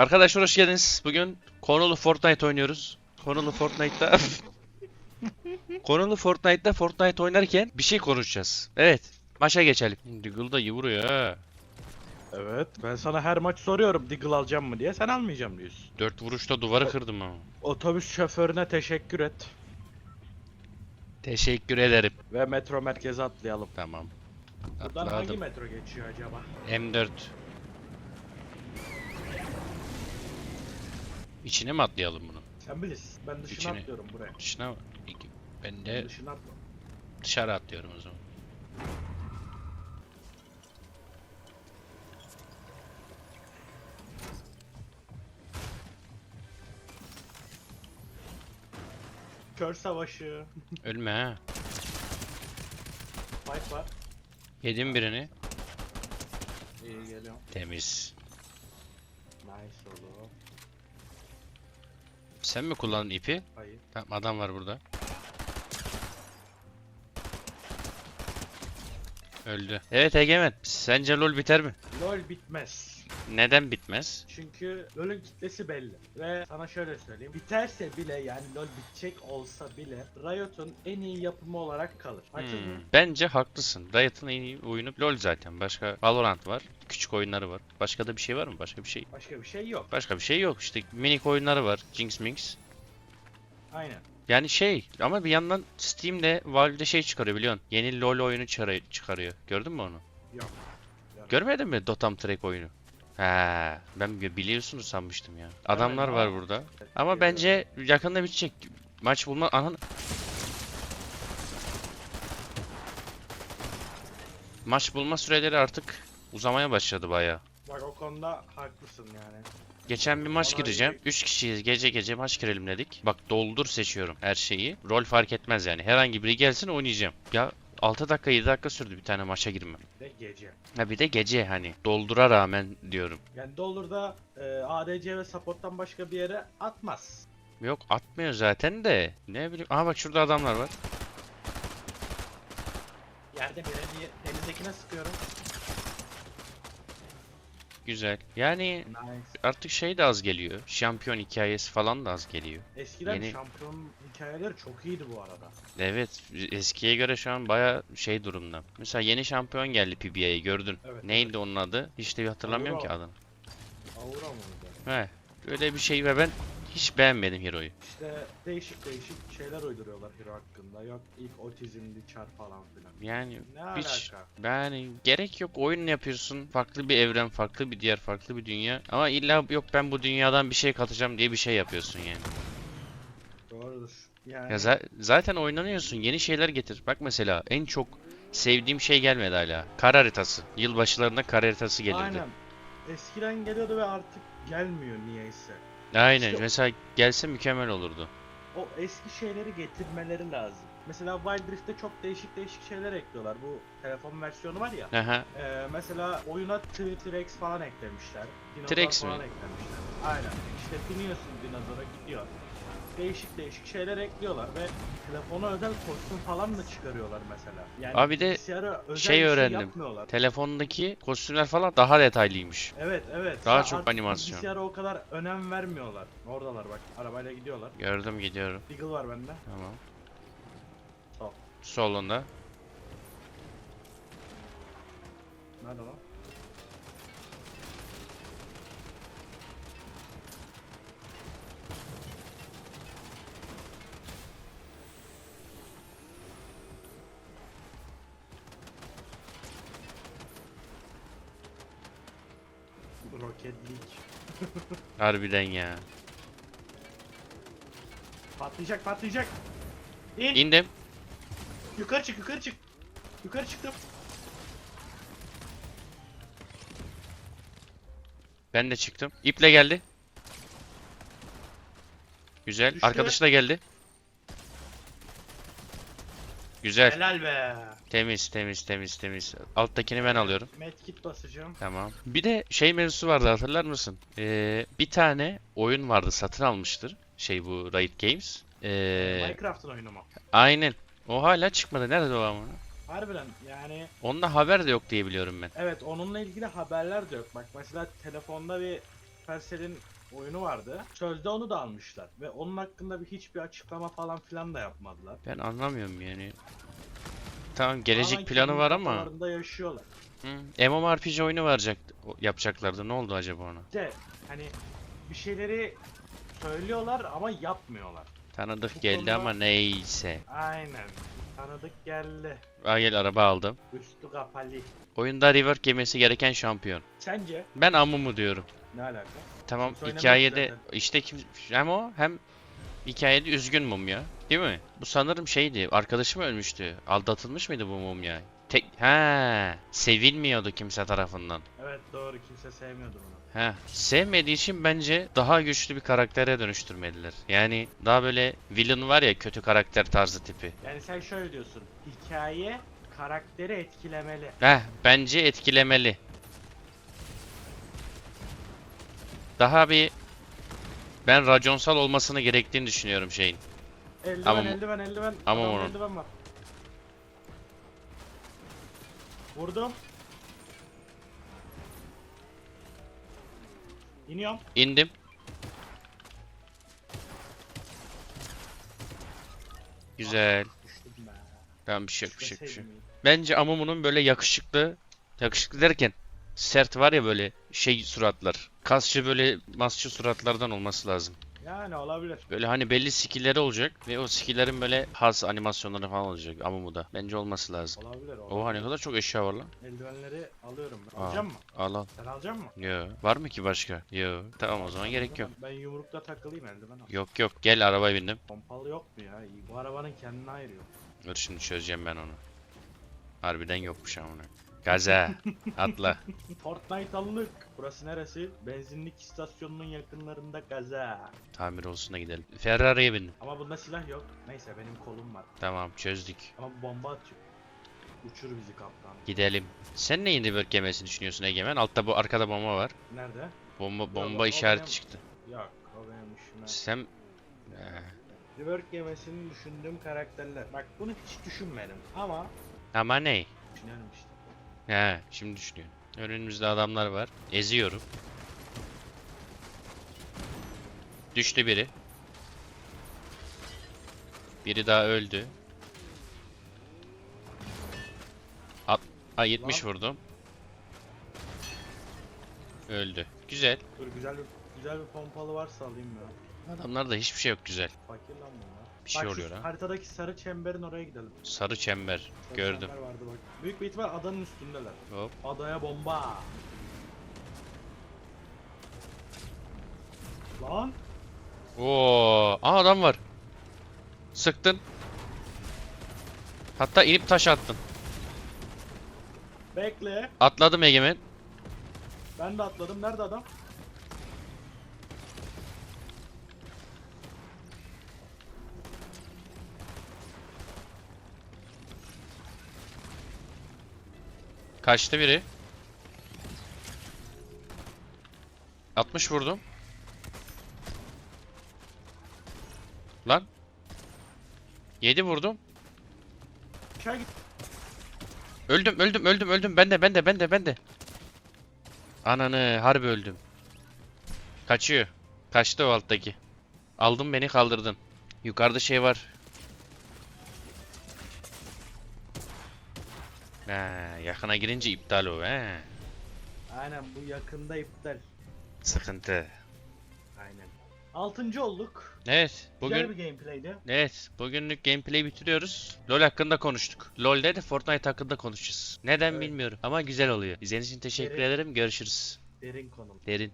Arkadaşlar hoş geldiniz. Bugün konulu Fortnite oynuyoruz. Konulu Fortnite'da Konulu Fortnite'da Fortnite oynarken bir şey konuşacağız. Evet. Maça geçelim. Diggle da iyi vuruyor ha. Evet. Ben sana her maç soruyorum Deagle alacağım mı diye. Sen almayacağım diyorsun. Dört vuruşta duvarı kırdım ama. Otobüs şoförüne teşekkür et. Teşekkür ederim. Ve metro merkeze atlayalım. Tamam. Buradan hangi Atladım. metro geçiyor acaba? M4. İçine mi atlayalım bunu? Sen bilirsin. Ben dışına İçine. atlıyorum buraya. Dışına mı? Ben de Dışına atla. dışarı atlıyorum o zaman. Kör savaşı. Ölme ha. Fight var. Yedim birini. İyi geliyorum. Temiz. Nice oldu. Sen mi kullandın ipi? Hayır. Tamam adam var burada. Öldü. Evet Egemen. Sence LoL biter mi? LoL bitmez. Neden bitmez? Çünkü LoL'ün kitlesi belli. Ve sana şöyle söyleyeyim. Biterse bile yani LoL bitecek olsa bile Riot'un en iyi yapımı olarak kalır. Haksız Hmm? Bence haklısın. Riot'ın en iyi oyunu LoL zaten. Başka Valorant var. Küçük oyunları var. Başka da bir şey var mı? Başka bir şey. Başka bir şey yok. Başka bir şey yok. İşte minik oyunları var. Jinx Minx. Aynen. Yani şey ama bir yandan Steam'de Valve'de şey çıkarıyor biliyorsun. Yeni LoL oyunu çıkarıyor. çıkarıyor. Gördün mü onu? Yok. Görmedin mi Dotam Track oyunu? Ha, ben bi- biliyorsunuz sanmıştım ya. Adamlar var burada. Ama bence yakında bitecek. Maç bulma anan Maç bulma süreleri artık uzamaya başladı baya. Bak o konuda haklısın yani. Geçen bir maç gireceğim. iyi. 3 kişiyiz. Gece gece maç girelim dedik. Bak doldur seçiyorum her şeyi. Rol fark etmez yani. Herhangi biri gelsin oynayacağım. Ya 6 dakika 7 dakika sürdü bir tane maça girmem. Ve gece. Ha bir de gece hani doldura rağmen diyorum. Yani Dollur'da e, ADC ve support'tan başka bir yere atmaz. Yok atmıyor zaten de. Ne bileyim. Aha bak şurada adamlar var. Yerde birini denizdekine sıkıyorum. Güzel. Yani Nice. artık şey de az geliyor. Şampiyon hikayesi falan da az geliyor. Eskiden Yeni- şampiyon hikayeleri çok iyiydi bu arada. Evet eskiye göre şu an baya şey durumda. Mesela yeni şampiyon geldi PBA'ye gördün. Evet, Neydi onun adı? Hiç de hatırlamıyorum ki adını. Aura mıydı? He. Öyle bir şey ve ben hiç beğenmedim Hero'yu. İşte değişik değişik şeyler uyduruyorlar Hero hakkında. Yok ilk otizmli çar falan filan. Yani Ne hiç alaka? yani gerek yok oyun yapıyorsun. Farklı bir evren, farklı bir diğer, farklı bir dünya. Ama illa yok ben bu dünyadan bir şey katacağım diye bir şey yapıyorsun yani. Doğrudur. Yani Ya za- zaten oynanıyorsun. Yeni şeyler getir. Bak mesela en çok sevdiğim şey gelmedi hala. Kar haritası. Yılbaşlarında kar haritası gelirdi. aynen. Eskiden geliyordu ve artık gelmiyor niyeyse. Aynen. İşte- Mesela gelse mükemmel olurdu. O eski şeyleri getirmeleri lazım. Mesela Wild Rift'te çok değişik değişik şeyler ekliyorlar. Bu telefon versiyonu var ya. Aha. Ee, mesela oyuna T-Rex falan eklemişler. T-Rex falan mi? eklemişler. Aynen. İşte biniyorsun dinozora gidiyor. Değişik değişik şeyler ekliyorlar ve telefona özel kostüm falan da çıkarıyorlar mesela. Yani Abi de bilgisayara özel şey bir öğrendim. yapmıyorlar. Telefondaki kostümler falan daha detaylıymış. Evet evet. Daha Ya çok artık animasyon. Bilgisayara o kadar önem vermiyorlar. Oradalar bak. Arabayla gidiyorlar. Gördüm gidiyorum. Deagle var bende. Tamam. Sol. Solunda. Nerede lan? Rocket League. Harbiden ya. Patlayacak patlayacak. İn. İndim. Yukarı çık yukarı çık. Yukarı çıktım. Ben de çıktım. İple geldi. Güzel. Düştü. Arkadaşı da geldi. Güzel. Helal be. Temiz temiz temiz temiz. Alttakini ben alıyorum. Medkit basacağım. Tamam. Bir de şey mevzusu vardı hatırlar mısın? Ee, bir tane oyun vardı satın almıştır. Şey bu Riot Games. Ee, Minecraft'ın oyunu mu? aynen. O hala çıkmadı. Nerede o ama? Harbiden yani Onda haber de yok diye biliyorum ben. evet onunla ilgili haberler de yok. Bak mesela telefonda bir Supercell'in oyunu vardı. Sözde onu da almışlar. Ve onun hakkında bir hiçbir açıklama falan filan da yapmadılar. Ben anlamıyorum yani. Tamam gelecek Tamamen planı kendi var ama kafalarında yaşıyorlar. Hı, MMORPG oyunu verecek yapacaklardı. Ne oldu acaba ona? İşte hani bir şeyleri söylüyorlar ama yapmıyorlar. Tanıdık Bu geldi konuda- ama neyse. Aynen. Tanıdık geldi. Aa gel araba aldım. Üstü kapalı. Oyunda rework yemesi gereken şampiyon. Sence Ben Amumu diyorum. Ne alaka? Tamam Kimse hikayede zaten. işte kim hem o hem hikayede üzgün mumya. Değil mi? Bu sanırım şeydi. Arkadaşı mı ölmüştü? Aldatılmış mıydı bu mumya? Tek ha sevilmiyordu kimse tarafından. Evet doğru kimse sevmiyordu bunu. Ha sevmediği için bence daha güçlü bir karaktere dönüştürmediler. Yani daha böyle villain var ya kötü karakter tarzı tipi. Yani sen şöyle diyorsun. Hikaye karakteri etkilemeli. Heh bence etkilemeli. Daha bir ben raconsal olmasını gerektiğini düşünüyorum şeyin. Eldiven Ama- eldiven eldiven. ama Adamda onun. eldiven var. Vurdum. İniyorum. İndim. Güzel. Düştüm be. Tamam bir şey yok bir şey yok bir şey yok. Bence Amumu'nun böyle yakışıklı, yakışıklı derken sert var ya böyle şey suratlar. Kasçı böyle masçı suratlardan olması lazım. Yani olabilir. Böyle hani belli skill'leri olacak ve o skill'lerin böyle has animasyonları falan olacak Amumu'da. Bence olması lazım. Olabilir. olabilir. Oha ne kadar çok eşya var lan. Eldivenleri alıyorum ben. Aa. Alacak mı? Al al. Sen alacak mı? Yo. Var mı ki başka? Yo. Tamam o zaman gerek yok. Ben yumrukta takılayım eldiven al. Yok yok. Gel arabaya bindim. Pompalı yok mu ya? Bu arabanın kendine ayrı yok. Dur şimdi çözeceğim ben onu. Harbiden yokmuş ama. Gaza. Atla. Fortnite alınık. Burası neresi? Benzinlik istasyonunun yakınlarında gaza. Tamir olsun da gidelim. Ferrari'ye bindim. Ama bunda silah yok. Neyse benim kolum var. Tamam çözdük. Ama bu bomba atıyor. Uçur bizi kaptan. Gidelim. Sen neyin rework yemesini düşünüyorsun Egemen? Altta bu arkada bomba var. Nerede? Bomba o bomba benim- işareti çıktı. Yok o benim işime. Sen Ee, yemesini düşündüğüm karakterler. Bak bunu hiç düşünmedim ama ama ne? düşünüyorum işte. He, şimdi düşünüyorum. Önümüzde adamlar var. Eziyorum. Düştü biri. Biri daha öldü. At Ay 70 Lan. vurdum. Öldü. Güzel. Dur güzel bir güzel bir pompalı varsa alayım ya. Adamlarda hiçbir şey yok güzel. Fakir lan bunlar. Bir şey Bak şu oluyor ha. Haritadaki sarı çemberin oraya gidelim. Sarı çember. Sarı Gördüm. çember vardı bak. Büyük bir ihtimal adanın üstündeler. Hop. Adaya bomba. Lan Oo, aa adam var. Sıktın. Hatta inip taş attın. bekle. Atladım Egemen. Ben de atladım. Nerede adam? Kaçtı biri. 60 vurdum. Lan. 7 vurdum. Aşağı git. Öldüm, öldüm, öldüm, öldüm. Ben de, ben de, ben de, ben de. Ananı, harbi öldüm. Kaçıyor. Kaçtı o alttaki. Aldın beni kaldırdın. Yukarıda şey var. Ha, yakına girince iptal o he. Aynen bu yakında iptal. Sıkıntı. Aynen. Altıncı olduk. Evet, Güzel bugün bir gameplay'di. evet, bugünlük gameplay bitiriyoruz. LoL hakkında konuştuk. LoL'de de Fortnite hakkında konuşacağız. Neden Evet. bilmiyorum ama güzel oluyor. İzlediğiniz için teşekkür Evet. ederim. Görüşürüz. Derin konu. Derin.